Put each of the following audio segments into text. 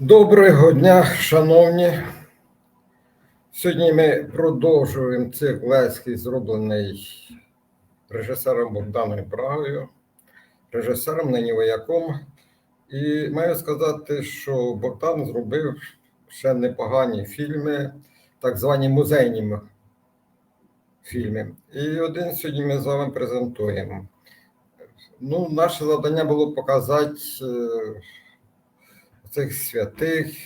Доброго дня, шановні. Сьогодні ми продовжуємо цикл Леський, зроблений режисером Богданом Брагою, режисером нині вояком. І маю сказати, що Богдан зробив ще непогані фільми, так звані музейні фільми. І один сьогодні ми з вами презентуємо. Ну, наше завдання було показати е, цих святих,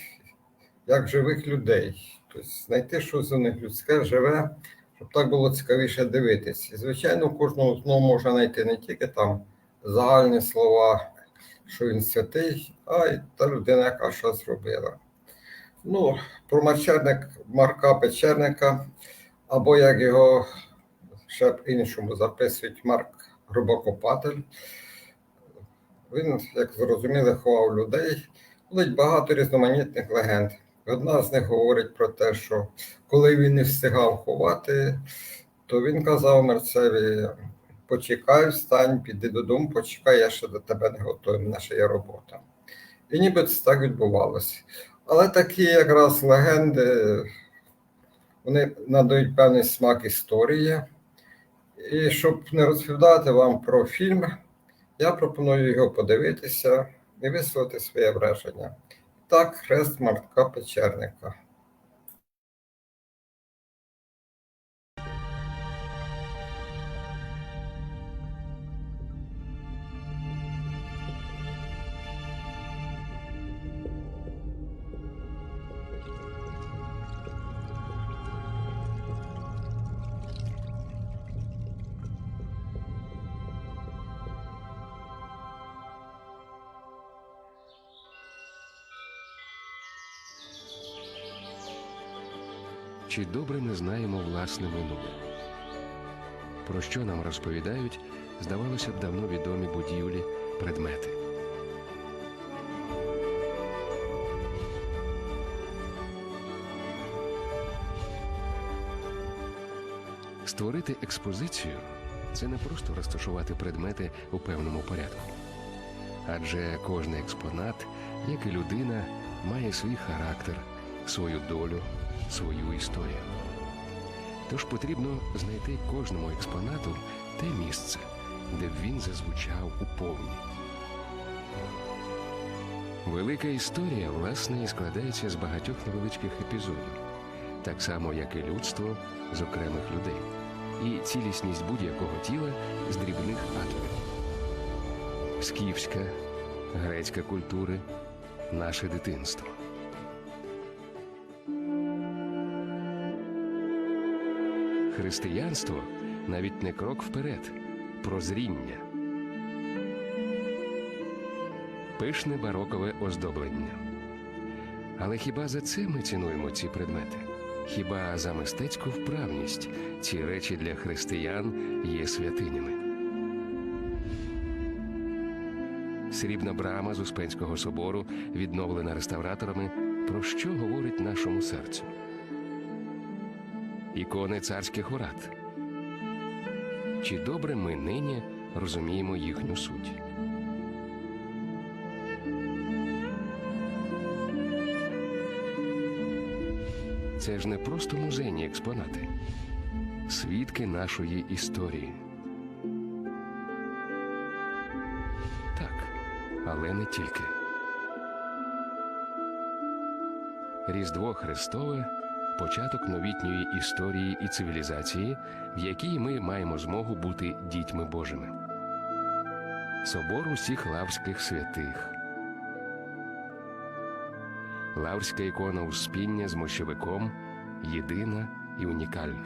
як живих людей. Тобто знайти щось у них людське, живе, щоб так було цікавіше дивитись. І, звичайно, кожного знову можна знайти не тільки там загальні слова, що він святий, а й та людина, яка щось зробила. Ну, про Марчерник Марка Печерника, або як його ще по-іншому записують Марк Грубокопатель. Він, як зрозуміли, ховав людей. Будуть багато різноманітних легенд. Одна з них говорить про те, що коли він не встигав ховати, то він казав мерцеві: почекай, встань, піди додому, почекай, я ще до тебе не готовий, мене ще є робота. І ніби це так відбувалося. Але такі якраз легенди вони надають певний смак історії. І щоб не розповідати вам про фільм, я пропоную його подивитися і висловити своє враження. Так, хрест Мартка Печерника. Чи добре ми знаємо власне минуле? Про що нам розповідають, здавалося б, давно відомі будівлі, предмети. Створити експозицію це не просто розташувати предмети у певному порядку. Адже кожний експонат, як і людина, має свій характер, свою долю, свою історію. Тож потрібно знайти кожному експонату те місце, де б він зазвучав у повні. Велика історія, власне, і складається з багатьох невеличких епізодів, так само, як і людство з окремих людей, і цілісність будь-якого тіла з дрібних атомів. Скіфська, грецька культури, наше дитинство. Християнство навіть не крок вперед, прозріння. Пишне барокове оздоблення. Але хіба за це ми цінуємо ці предмети? Хіба за мистецьку вправність ці речі для християн є святинями? Срібна брама з Успенського собору, відновлена реставраторами, про що говорить нашому серцю? Ікони царських урад. Чи добре ми нині розуміємо їхню суть? Це ж не просто музейні експонати, свідки нашої історії. Але не тільки. Різдво Христове початок новітньої історії і цивілізації, в якій ми маємо змогу бути дітьми Божими. Собор усіх лаврських святих. Лаврська ікона Успіння з мощовиком єдина і унікальна.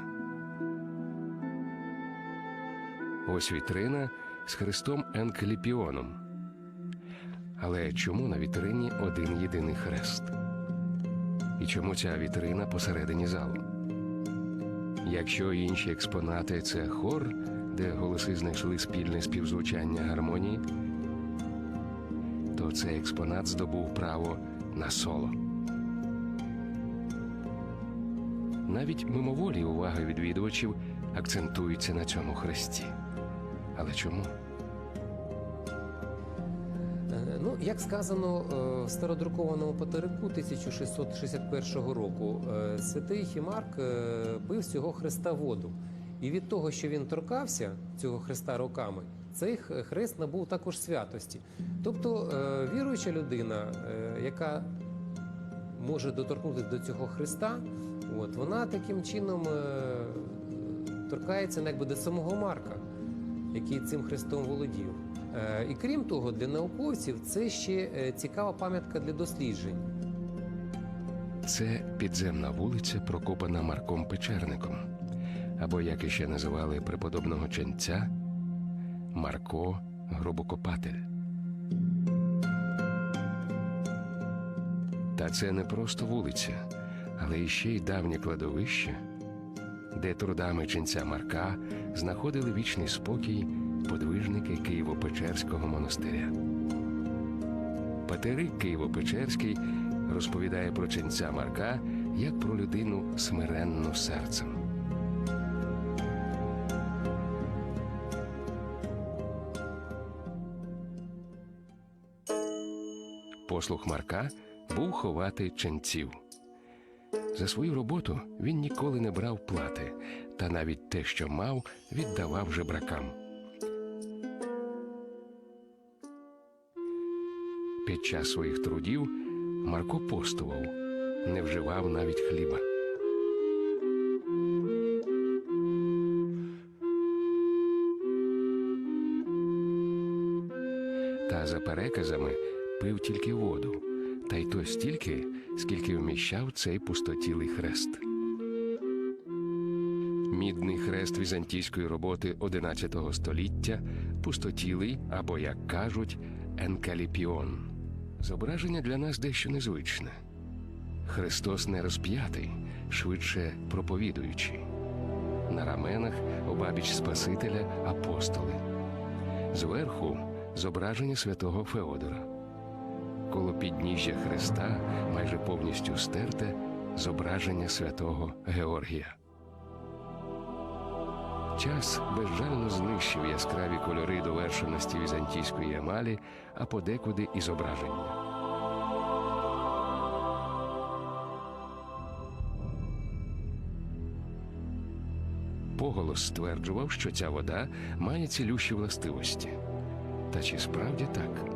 Ось вітрина з Христом Енкеліпіоном. Але чому на вітрині один єдиний хрест? І чому ця вітрина посередині залу? Якщо інші експонати це хор, де голоси знайшли спільне співзвучання гармонії, то цей експонат здобув право на соло. Навіть мимоволі увага відвідувачів акцентується на цьому хресті. Але чому? Як сказано е, в стародрукованому патерику 1661 року, е, святий Хімарк е, пив цього хреста воду. І від того, що він торкався цього хреста руками, цей хрест набув також святості. Тобто віруюча людина, яка може доторкнутися до цього хреста, от, вона таким чином торкається ну, якби до самого Марка, який цим хрестом володів. Е, І крім того, для науковців це ще е, цікава пам'ятка для досліджень. Це підземна вулиця, прокопана Марком Печерником, або як іще називали преподобного ченця Марко Гробокопатель. Та це не просто вулиця, але іще й давнє кладовище, де трудами ченця Марка знаходили вічний спокій подвижники Києво-Печерського монастиря. Патерик Києво-Печерський розповідає про ченця Марка як про людину смиренну серцем. Послух Марка був ховати ченців. За свою роботу він ніколи не брав плати, та навіть те, що мав, віддавав жебракам. Під час своїх трудів Марко постував, не вживав навіть хліба. Та за переказами пив тільки воду, та й то стільки, скільки вміщав цей пустотілий хрест. Мідний хрест візантійської роботи XI століття, пустотілий або, як кажуть, енкаліпіон. Зображення для нас дещо незвичне. Христос не розп'ятий, швидше проповідуючий. На раменах обабіч Спасителя апостоли. Зверху зображення святого Феодора. Коло підніжжя Христа майже повністю стерте зображення святого Георгія. Час безжально знищив яскраві кольори довершеності візантійської емалі, а подекуди і зображення. Поголос стверджував, що ця вода має цілющі властивості. Та чи справді так?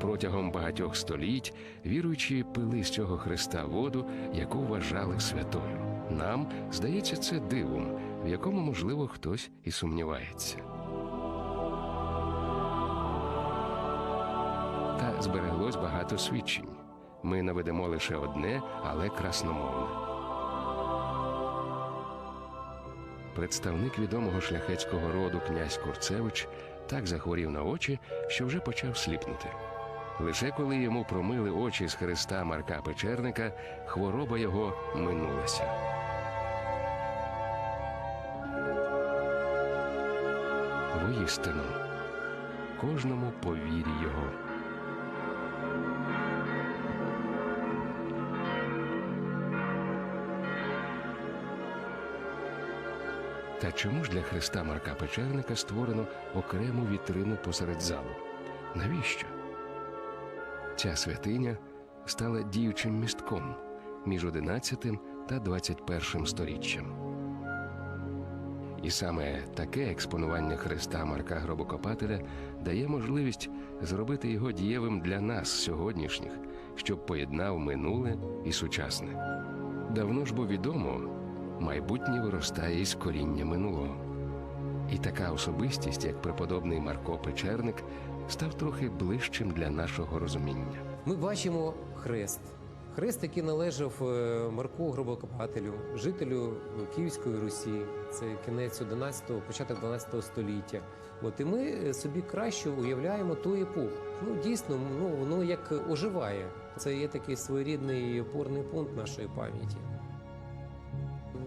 Протягом багатьох століть віруючі пили з цього Христа воду, яку вважали святою. Нам здається це дивом, в якому, можливо, хтось і сумнівається. Та збереглось багато свідчень. Ми наведемо лише одне, але красномовне. Представник відомого шляхетського роду князь Курцевич так захворів на очі, що вже почав сліпнути. Лише коли йому промили очі з хреста Марка Печерника, хвороба його минулася. Воістину, кожному по вірі його. Та чому ж для хреста Марка Печерника створено окрему вітрину посеред залу? Навіщо? Ця святиня стала діючим містком між 11 та 21 сторіччям. І саме таке експонування хреста Марка Гробокопателя дає можливість зробити його дієвим для нас сьогоднішніх, щоб поєднав минуле і сучасне. Давно ж бо відомо, майбутнє виростає із коріння минулого. І така особистість, як преподобний Марко Печерник, став трохи ближчим для нашого розуміння. Ми бачимо хрест. Хрест, який належав е, Марку Гробокопателю, жителю Київської Русі. Це кінець 11-го, початок 12 століття. От і ми е, собі краще уявляємо ту епоху. Ну дійсно, ну воно як оживає. Це є такий своєрідний опорний пункт нашої пам'яті.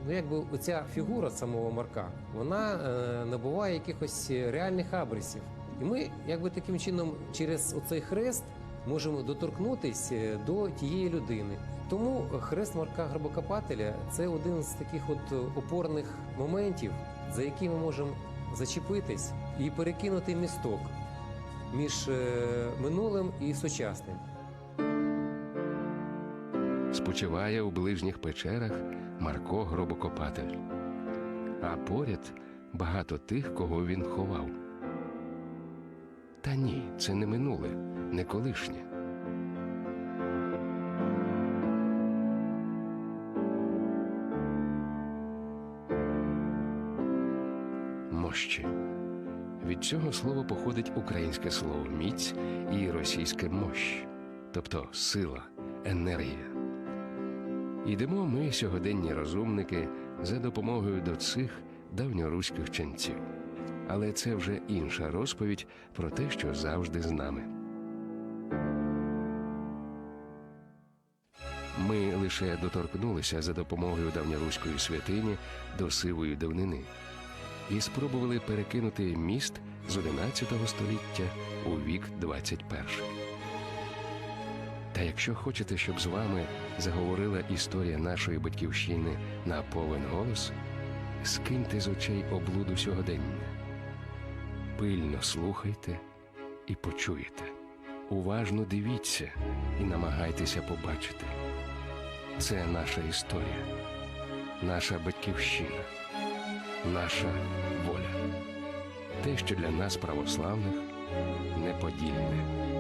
Ну, якби оця фігура самого Марка, вона е, набуває якихось реальних абрисів. І ми, якби таким чином, через оцей хрест можемо доторкнутися до тієї людини. Тому хрест Марка Гробокопателя це один з таких от опорних моментів, за які ми можемо зачепитись і перекинути місток між е, минулим і сучасним. Спочиває у ближніх печерах Марко Гробокопатель. А поряд багато тих, кого він ховав. Та ні, це не минуле, не колишнє. Мощі. Від цього слова походить українське слово міць і російське мощ, тобто сила, енергія. Йдемо ми, сьогоденні розумники, за допомогою до цих давньоруських ченців. Але це вже інша розповідь про те, що завжди з нами. Ми лише доторкнулися за допомогою давньоруської святині до сивої давнини і спробували перекинути міст з 11 століття у вік 21. Та якщо хочете, щоб з вами заговорила історія нашої батьківщини на повен голос, скиньте з очей облуду сьогодення. Пильно слухайте і почуєте. Уважно дивіться і намагайтеся побачити. Це наша історія, наша батьківщина, наша воля. Те, що для нас православних неподільне.